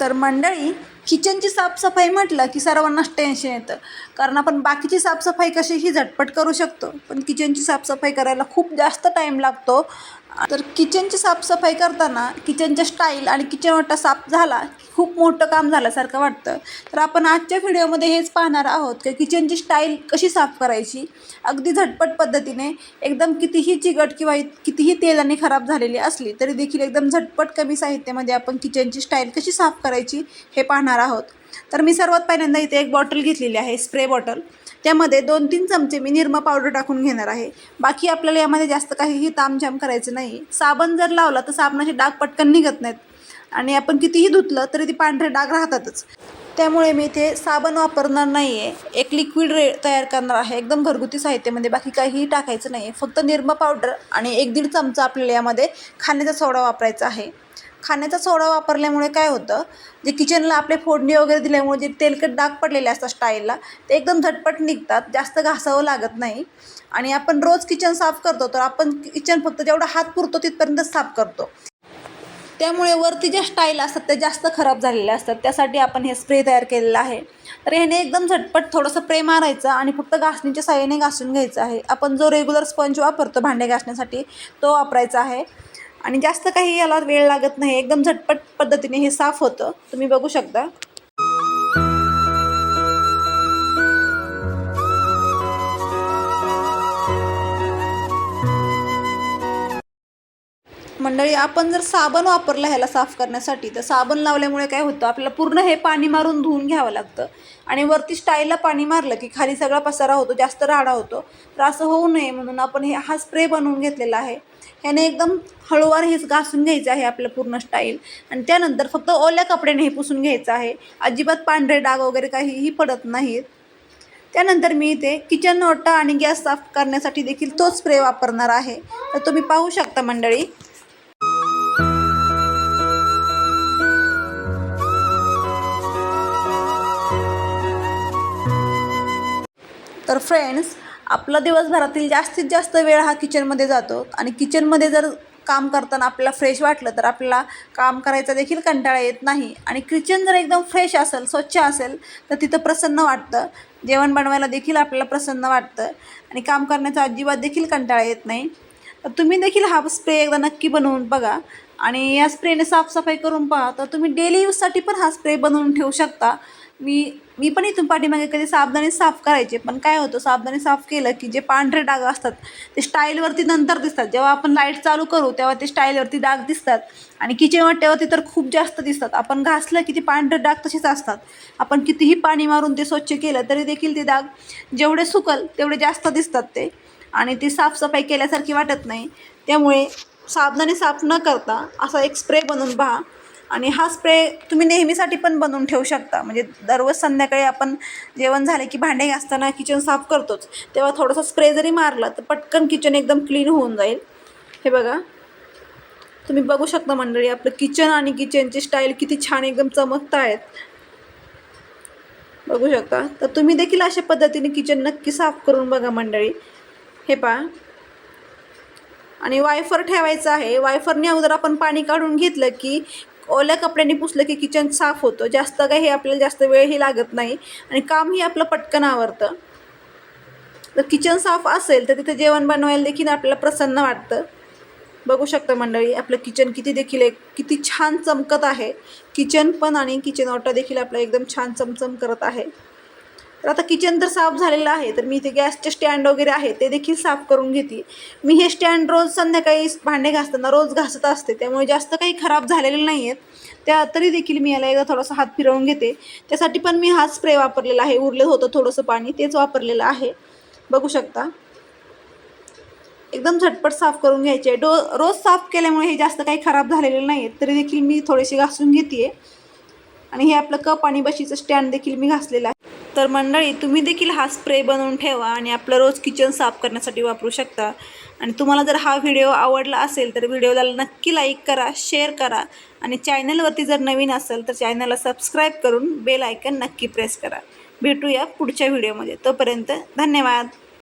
तर मंडळी किचनची साफसफाई म्हटलं की सर्वांनाच टेन्शन येतं. कारण आपण बाकीची साफसफाई कशीही झटपट करू शकतो. पण किचनची साफसफाई करायला खूप जास्त टाईम लागतो. तर किचनची साफसफाई करताना किचनच्या स्टाईल आणि किचन वाटा साफ झाला खूप मोठं काम झाल्यासारखं वाटतं. तर आपण आजच्या व्हिडिओमध्ये हेच पाहणार आहोत की किचनची स्टाईल कशी साफ करायची. अगदी झटपट पद्धतीने एकदम कितीही चिकट किंवा कितीही तेलाने खराब झालेली असली तरी देखील एकदम झटपट कमी साहित्यामध्ये आपण किचनची स्टाईल कशी साफ करायची हे पाहणार आहोत. तर मी सर्वात पहिल्यांदा इथे एक बॉटल घेतलेली आहे स्प्रे बॉटल. त्यामध्ये दोन तीन चमचे मी निरमा पावडर टाकून घेणार आहे. बाकी आपल्याला यामध्ये जास्त काहीही तामझाम करायचं नाही. साबण जर लावला तर साबणाचे डाग पटकन निघत नाहीत. आणि आपण कितीही धुतलं तरी ती पांढरे डाग राहतातच. त्यामुळे मी इथे साबण वापरणार नाही आहे एक लिक्विड रे तयार करणार आहे. एकदम घरगुती साहित्यामध्ये बाकी काहीही टाकायचं नाही आहे फक्त निरमा पावडर आणि एक दीड चमचा आपल्याला यामध्ये खाण्याचा सोडा वापरायचा आहे. खाण्याचा सोडा वापरल्यामुळे काय होतं? जे किचनला आपले फोडणी वगैरे दिल्यामुळे जे तेलकट डाग पडलेले असतात स्टाईलला ते एकदम झटपट निघतात जास्त घासावं लागत नाही. आणि आपण रोज किचन साफ करतो तर आपण किचन फक्त जेवढा हात पुरतो तिथपर्यंत साफ करतो. त्यामुळे वरती ज्या स्टाईल असतात त्या जास्त खराब झालेल्या असतात. त्यासाठी आपण हे स्प्रे तयार केलेलं आहे. तर ह्याने एकदम झटपट थोडंसं प्रे मारायचं आणि फक्त घासणीच्या साहाय्याने घासून घ्यायचं आहे. आपण जो रेग्युलर स्पंज वापरतो भांडे घासण्यासाठी तो वापरायचा आहे. आणि जास्त काही याला वेळ लागत नाही. एकदम झटपट पद्धतीने हे साफ होतं. तुम्ही बघू शकता. मंडळी आपण जर साबण वापरला ह्याला साफ करण्यासाठी तर साबण लावल्यामुळे काय होतं आपल्याला पूर्ण हे पाणी मारून धुवून घ्यावं लागतं. आणि वरती स्टाईलला पाणी मारलं की खाली सगळा पसारा होतो जास्त राडा होतो तर असं होऊ नये म्हणून आपण हे हा स्प्रे बनवून घेतलेला आहे. ह्याने एकदम हळूवार हेच घासून घ्यायचं आहे आपलं पूर्ण स्टाईल. आणि त्यानंतर फक्त ओल्या कपड्याने हे पुसून घ्यायचं आहे. अजिबात पांढरे डाग वगैरे काहीही पडत नाहीत. त्यानंतर मी इथे किचन ओटा आणि गॅस साफ करण्यासाठी देखील तोच स्प्रे वापरणार आहे. तर तुम्ही पाहू शकता मंडळी तर फ्रेंड्स आपला दिवसभरातील जास्तीत जास्त वेळ हा किचनमध्ये जातो. आणि किचनमध्ये जर काम करताना आपल्याला फ्रेश वाटलं तर आपल्याला काम करायचा देखील कंटाळा येत नाही. आणि किचन जर एकदम फ्रेश असेल स्वच्छ असेल तर तिथं प्रसन्न वाटतं. जेवण बनवायला देखील आपल्याला प्रसन्न वाटतं. आणि काम करण्याचा अजिबात देखील कंटाळा येत नाही. तर तुम्ही देखील हा स्प्रे एकदा नक्की बनवून बघा. आणि या स्प्रेने साफसफाई करून पहा तर तुम्ही डेली यूजसाठी पण हा स्प्रे बनवून ठेवू शकता. मी मी पण इथून पाठीमागे कधी साबणाने साफ करायचे पण काय होतं साबणाने साफ केलं की जे पांढरे डाग असतात ते स्टाईलवरती नंतर दिसतात. जेव्हा आपण लाइट चालू करू तेव्हा ते स्टाईलवरती डाग दिसतात. आणि किचन वाट्यावरती तर खूप जास्त दिसतात. आपण घासलं की ते पांढरे डाग तसेच असतात. आपण कितीही पाणी मारून ते स्वच्छ केलं तरी देखील ते डाग जेवढे सुकल तेवढे जास्त दिसतात ते. आणि ती साफसफाई केल्यासारखी वाटत नाही. त्यामुळे साबणाने साफ न करता असा एक स्प्रे बनवून पहा. आणि हा स्प्रे तुम्ही नेहमीसाठी पण बनवून ठेवू शकता. म्हणजे दररोज संध्याकाळी आपण जेवण झाले की भांडे घासताना किचन साफ करतोच. तेव्हा थोडासा स्प्रे जरी मारला तर पटकन किचन एकदम क्लीन होऊन जाईल. हे बघा. तुम्ही बघू शकता मंडळी आपलं किचन आणि किचनची स्टाईल किती छान एकदम चमकत आहेत. बघू शकता. तर तुम्ही देखील अशा पद्धतीने किचन नक्की साफ करून बघा मंडळी. हे पहा. आणि वायफर ठेवायचं आहे. वायफरने अगोदर आपण पाणी काढून घेतलं की ओल्या कपड्यांनी पुसलं की किचन साफ होतं. जास्त काही आपल्याला जास्त वेळही लागत नाही आणि कामही आपलं पटकन आवरतं. जर किचन साफ असेल तर तिथे जेवण बनवायला देखील आपल्याला प्रसन्न वाटतं. बघू शकता मंडळी आपलं किचन किती देखील एक किती छान चमकत आहे. किचन पण आणि किचन ऑटो देखील आपलं एकदम छान चमचम करत आहे. तर आता किचन तर साफ झालेलं आहे तर मी इथे गॅसचे स्टँड वगैरे आहे ते देखील साफ करून घेते. मी हे स्टँड रोज संध्याकाळी भांडे घासताना रोज घासत असते त्यामुळे जास्त काही खराब झालेले नाही आहेत त्या तरी देखील मी याला एकदा थोडासा हात फिरवून घेते. त्यासाठी पण मी हा स्प्रे वापरलेला आहे उरलं होतं थोडंसं पाणी तेच वापरलेलं आहे. बघू शकता. एकदम झटपट साफ करून घ्यायचे डो रोज साफ केल्यामुळे हे जास्त काही खराब झालेले नाही आहेत तरी देखील मी थोडेसे घासून घेते आणि हे आपलं कप आणि बशीचं स्टँड देखील मी घासलेलं आहे. तर मंडळी तुम्ही देखील हा स्प्रे बनवून ठेवा आणि आपलं रोज किचन साफ करण्यासाठी वापरू शकता. आणि तुम्हाला जर हा व्हिडिओ आवडला असेल तर व्हिडिओला नक्की लाईक करा शेअर करा. आणि चॅनलवरती जर नवीन असेल तर चॅनलला सबस्क्राईब करून बेल आयकन नक्की प्रेस करा. भेटूया पुढच्या व्हिडिओमध्ये तोपर्यंत धन्यवाद.